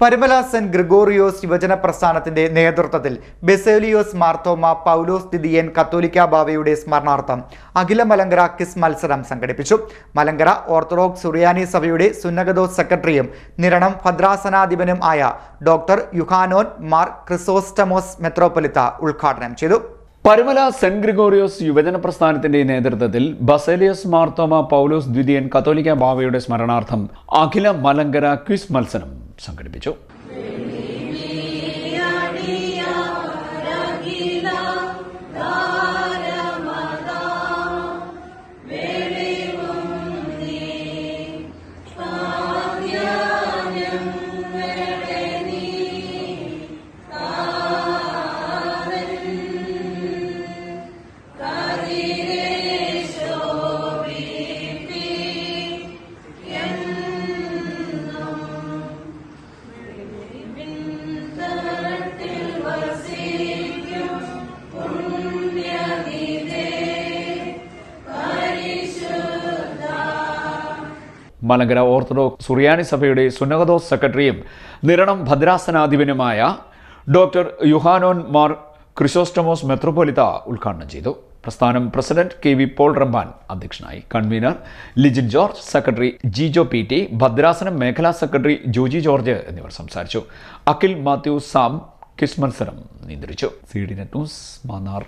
Parumala saint Gregorios യുവജന പ്രസ്ഥാനത്തിന്റെ നേതൃത്വത്തിൽ ബെസേലിയോസ് മാർത്തോമ പൗലോസ് ദിദിയൻ കത്തോലിക്ക ബാവയുടെ സ്മരണാർത്ഥം അഖില മലങ്കര കിസ് മത്സരം സംഘടിപ്പിച്ചു. മലങ്കര ഓർത്തഡോക്സ് സുറിയാനി സഭയുടെ സുന്നഗദോസ് സെക്രട്ടറിയും നിരണം ഭദ്രാസനാധിപനും ആയ ഡോക്ടർ യുഹാനോൻ മാർ ക്രിസോസ്റ്റമോസ് മെത്രോപൊലിത്ത ഉദ്ഘാടനം ചെയ്തു. പരുമല സെന്റ് ഗ്രിഗോറിയോസ് യുവജന പ്രസ്ഥാനത്തിന്റെ നേതൃത്വത്തിൽ ബസേലിയസ് മാർത്തോമ പൗലോസ് ദ്വിതീയൻ കത്തോലിക്ക ബാവയുടെ സ്മരണാർത്ഥം അഖില മലങ്കര ക്വിസ് മത്സരം സംഘടിപ്പിച്ചു മലങ്കര ഓർത്തഡോക്സ് സുറിയാനി സഭയുടെ സുന്നകദോസ് സെക്രട്ടറിയും നിരണം ഭദ്രാസനാധിപനുമായ ഡോക്ടർ യുഹാനോൻ മാർ ക്രിസോസ്റ്റമോസ് മെത്രോപൊലിത്ത ഉദ്ഘാടനം ചെയ്തു. പ്രസ്ഥാനം president K V Paul Ramban അധ്യക്ഷനായി. Convenor Lijin George secretary Jijo P T ഭദ്രാസനം മേഖലാ സെക്രട്ടറി ജോജി ജോർജ് എന്നിവർ സംസാരിച്ചു. അഖിൽ മാത്യു സാം കിസ് മത്സരം നിയന്ത്രിച്ചു. C D net news Mannar.